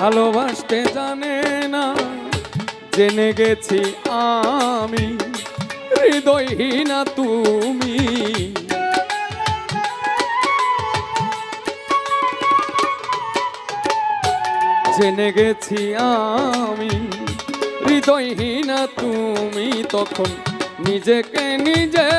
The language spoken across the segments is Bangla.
ভালোবাসতে জানে না। জেনে গেছি আমি, হৃদয়হীনা তুমি। জেনে গেছি আমি, হৃদয়হীনা তুমি। তখন নিজেকে নিজে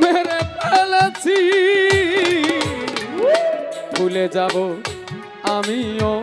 মেরে ফেলেছি। ভুলে যাব আমিও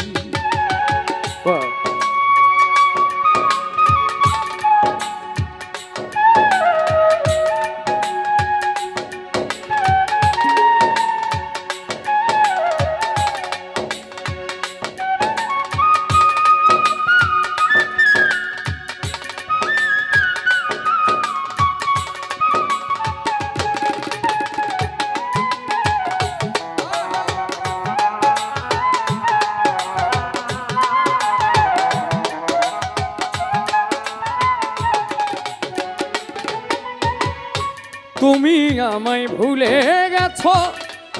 তুমি আমায় ভুলে গেছ,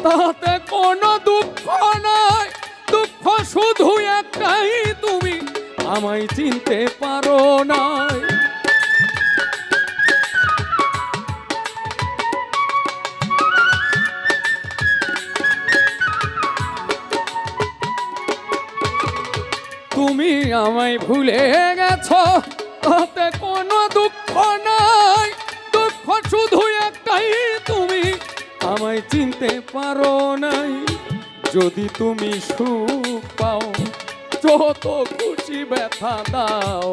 তাতে কোনো দুঃখ নয় দুঃখ শুধু একটাই, তুমি আমায় চিনতে পারো নাই। তুমি আমায় ভুলে গেছ, তাতে কোনো দুঃখ নাই। দুঃখ শুধু একটাই তুমি আমায় চিনতে পারো নাই। যদি তুমি সুখ পাও, যত খুশি ব্যথা দাও।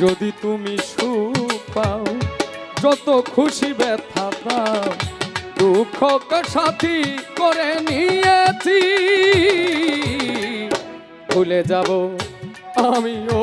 যদি তুমি সুখ পাও, যত খুশি ব্যথা পাও দুঃখকে সাথী করে নিয়েছি। ভুলে যাব আমিও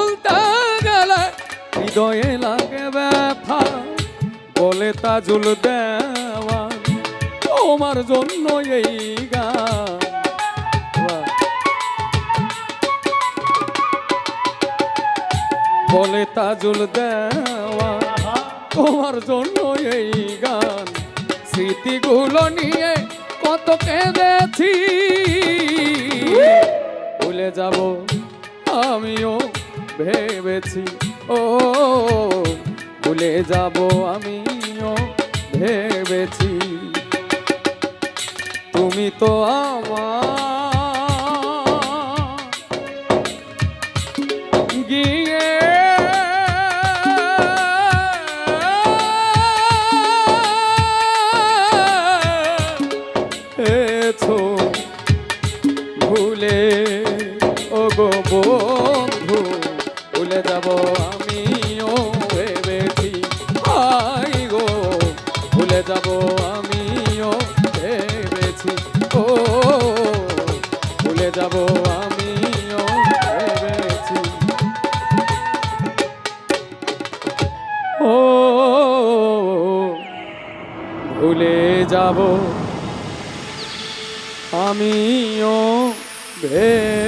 হৃদয়ে লাগে ব্যথা বলে তাজুল দেওয়া তোমার জন্য এই গান। বলে তাজুল দেওয়া তোমার জন্য এই গান। স্মৃতিগুলো নিয়ে কত কেঁদেছি। ভুলে যাব আমিও ভেবেছি। ভুলে যাব আমিও ভেবেছি। তুমি তো আমার যাব ভেবেছি। ও ভুলে যাব আমিও ভেবেছি।